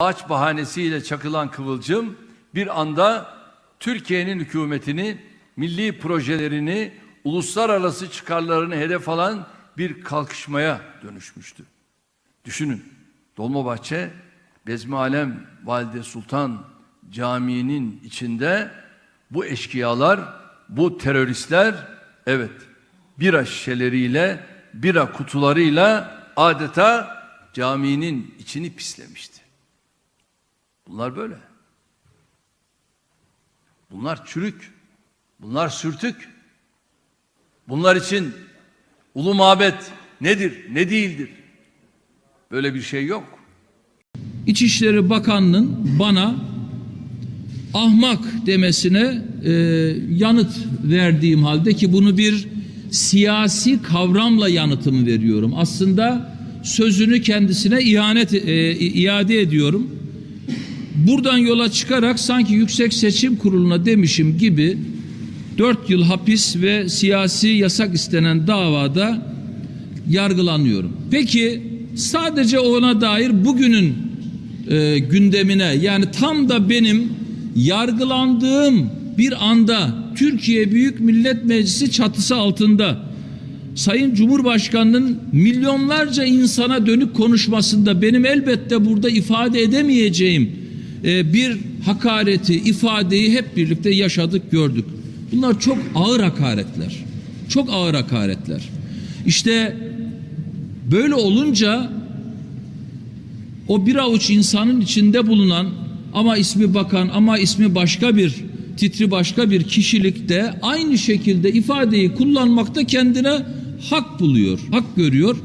ağaç bahanesiyle çakılan kıvılcım bir anda Türkiye'nin hükümetini, milli projelerini, uluslararası çıkarlarını hedef alan bir kalkışmaya dönüşmüştü. Düşünün, Dolmabahçe, Bezmi Alem Valide Sultan Camii'nin içinde bu eşkıyalar, bu teröristler, evet bira şişeleriyle, bira kutularıyla adeta caminin içini pislemişti. Bunlar böyle. Bunlar çürük. Bunlar sürtük. Bunlar için ulu mabet nedir, ne değildir? Böyle bir şey yok. İçişleri Bakanı'nın bana ahmak demesine e, yanıt verdiğim halde ki bunu bir siyasi kavramla yanıtımı veriyorum. Aslında sözünü kendisine ihanet e, iade ediyorum. Buradan yola çıkarak sanki Yüksek Seçim Kurulu'na demişim gibi 4 yıl hapis ve siyasi yasak istenen davada yargılanıyorum. Peki sadece ona dair bugünün e, gündemine yani tam da benim yargılandığım bir anda Türkiye Büyük Millet Meclisi çatısı altında Sayın Cumhurbaşkanı'nın milyonlarca insana dönük konuşmasında benim elbette burada ifade edemeyeceğim e, bir hakareti, ifadeyi hep birlikte yaşadık, gördük. Bunlar çok ağır hakaretler. Çok ağır hakaretler. İşte böyle olunca o bir avuç insanın içinde bulunan ama ismi bakan ama ismi başka bir titri başka bir kişilik de aynı şekilde ifadeyi kullanmakta kendine hak buluyor, hak görüyor